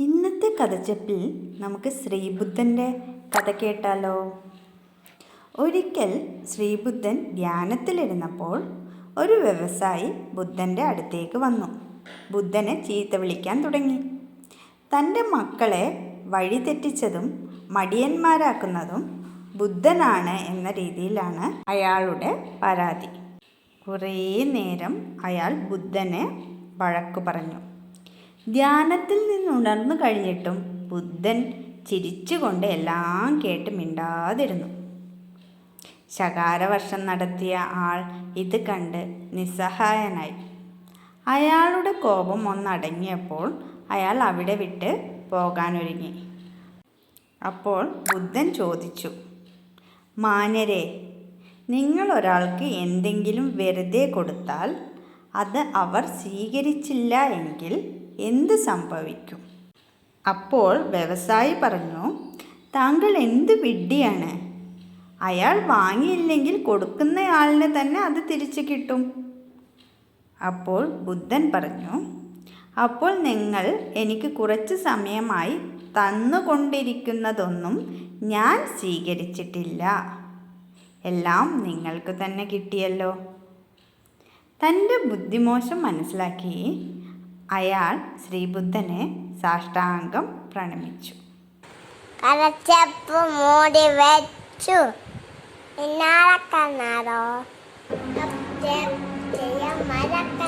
ഇന്നത്തെ കഥച്ചപ്പിൽ നമുക്ക് ശ്രീബുദ്ധന്റെ കഥ കേട്ടാലോ? ഒരിക്കൽ ശ്രീബുദ്ധൻ ധ്യാനത്തിലിരുന്നപ്പോൾ ഒരു വ്യവസായി ബുദ്ധന്റെ അടുത്തേക്ക് വന്നു. ബുദ്ധനെ ചീത്ത വിളിക്കാൻ തുടങ്ങി. തന്റെ മക്കളെ വഴിതെറ്റിച്ചതും മടിയന്മാരാക്കുന്നതും ബുദ്ധനാണ് എന്ന രീതിയിലാണ് അയാളുടെ പരാതി. കുറേ നേരം അയാൾ ബുദ്ധനെ വഴക്കു പറഞ്ഞു. ധ്യാനത്തിൽ നിന്നുണർന്നു കഴിഞ്ഞിട്ടും ബുദ്ധൻ ചിരിച്ചുകൊണ്ട് എല്ലാം കേട്ട് മിണ്ടാതിരുന്നു. ശകാരവർഷം നടത്തിയ ആൾ ഇത് കണ്ട് നിസ്സഹായനായി. അയാളുടെ കോപം ഒന്നടങ്ങിയപ്പോൾ അയാൾ അവിടെ വിട്ട് പോകാനൊരുങ്ങി. അപ്പോൾ ബുദ്ധൻ ചോദിച്ചു മാന്യരെ നിങ്ങൾ ഒരാൾക്ക് എന്തെങ്കിലും വെറുതെ കൊടുത്താൽ അത് അവർ സ്വീകരിച്ചില്ല എങ്കിൽ എന്ത് സംഭവിക്കും? അപ്പോൾ വ്യവസായി പറഞ്ഞു താങ്കൾ എന്ത് വിഡ്ഢിയാണ്? അയാൾ വാങ്ങിയില്ലെങ്കിൽ കൊടുക്കുന്നയാളിന് തന്നെ അത് തിരിച്ചു കിട്ടും. അപ്പോൾ ബുദ്ധൻ പറഞ്ഞു അപ്പോൾ നിങ്ങൾ എനിക്ക് കുറച്ച് സമയമായി തന്നുകൊണ്ടിരിക്കുന്നതൊന്നും ഞാൻ സ്വീകരിച്ചിട്ടില്ല. എല്ലാം നിങ്ങൾക്ക് തന്നെ കിട്ടിയല്ലോ. തന്റെ ബുദ്ധിമോശം മനസ്സിലാക്കി അയാൾ ശ്രീബുദ്ധനെ സാഷ്ടാംഗം പ്രണമിച്ചു. കടച്ചപ്പ് മൂടി വെച്ചു. പിന്നാലെ കണ്ണാടോ ചെയ്യാൻ മറക്ക